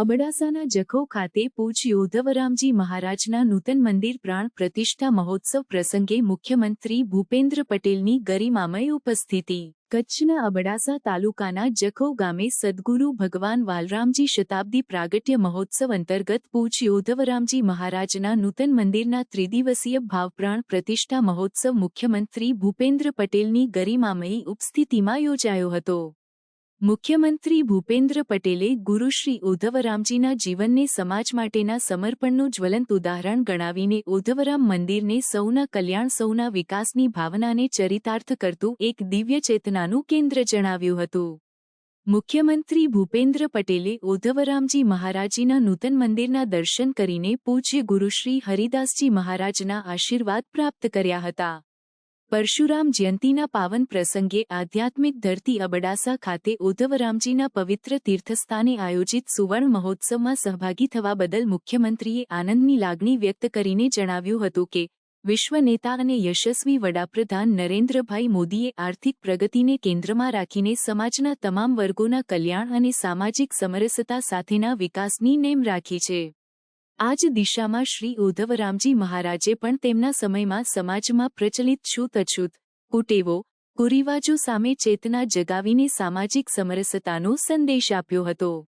અબડાસાના જખો ખાતે પૂજ યોધવરામજી મહારાજના નૂતન મંદિર પ્રાણ પ્રતિષ્ઠા મહોત્સવ પ્રસંગે મુખ્યમંત્રી ભૂપેન્દ્ર પટેલની ગરિમામય ઉપસ્થિતિ. કચ્છના અબડાસા તાલુકાના જખો ગામે સદગુરુ ભગવાન વાલરામજી શતાબ્દી પ્રાગટ્ય મહોત્સવ અંતર્ગત પૂજ યોધવરામજી મહારાજના નૂતન મંદિરના ત્રિદિવસીય ભાવપ્રાણ પ્રતિષ્ઠા મહોત્સવ મુખ્યમંત્રી ભૂપેન્દ્ર પટેલની ગરિમામયી ઉપસ્થિતિમાં યોજાયો હતો. મુખ્યમંત્રી ભૂપેન્દ્ર પટેલે ગુરુશ્રી ઉદ્ધવરામજીના જીવનને સમાજ માટેના સમર્પણનું જ્વલંત ઉદાહરણ ગણાવીને ઉદ્ધવરામ મંદિરને સૌના કલ્યાણ, સૌના વિકાસની ભાવનાને ચરિતાર્થ કરતું એક દિવ્ય ચેતનાનું કેન્દ્ર જણાવ્યું હતું. મુખ્યમંત્રી ભૂપેન્દ્ર પટેલે ઉદ્ધવરામજી મહારાજીના નૂતન મંદિરના દર્શન કરીને પૂજ્ય ગુરુશ્રી હરિદાસજી મહારાજના આશીર્વાદ પ્રાપ્ત કર્યા હતા. પરશુરામ જયંતીના પાવન પ્રસંગે આધ્યાત્મિક ધરતી અબડાસા ખાતે ઉદ્ધવરામજીના પવિત્ર તીર્થસ્થાને આયોજિત સુવર્ણ મહોત્સવમાં સહભાગી થવા બદલ મુખ્યમંત્રીએ આનંદની લાગણી વ્યક્ત કરીને જણાવ્યું હતું કે, વિશ્વ નેતા અને યશસ્વી વડાપ્રધાન નરેન્દ્રભાઈ મોદીએ આર્થિક પ્રગતિને કેન્દ્રમાં રાખીને સમાજના તમામ વર્ગોના કલ્યાણ અને સામાજિક સમરસતા સાથેના વિકાસની નેમ રાખી છે. આ જ દિશામાં શ્રી ઉદ્ધવરામજી મહારાજે પણ તેમના સમયમાં સમાજમાં પ્રચલિત છૂત અછૂત, કુટેવો, કુરિવાજો સામે ચેતના જગાવીને સામાજિક સમરસતાનો સંદેશ આપ્યો હતો.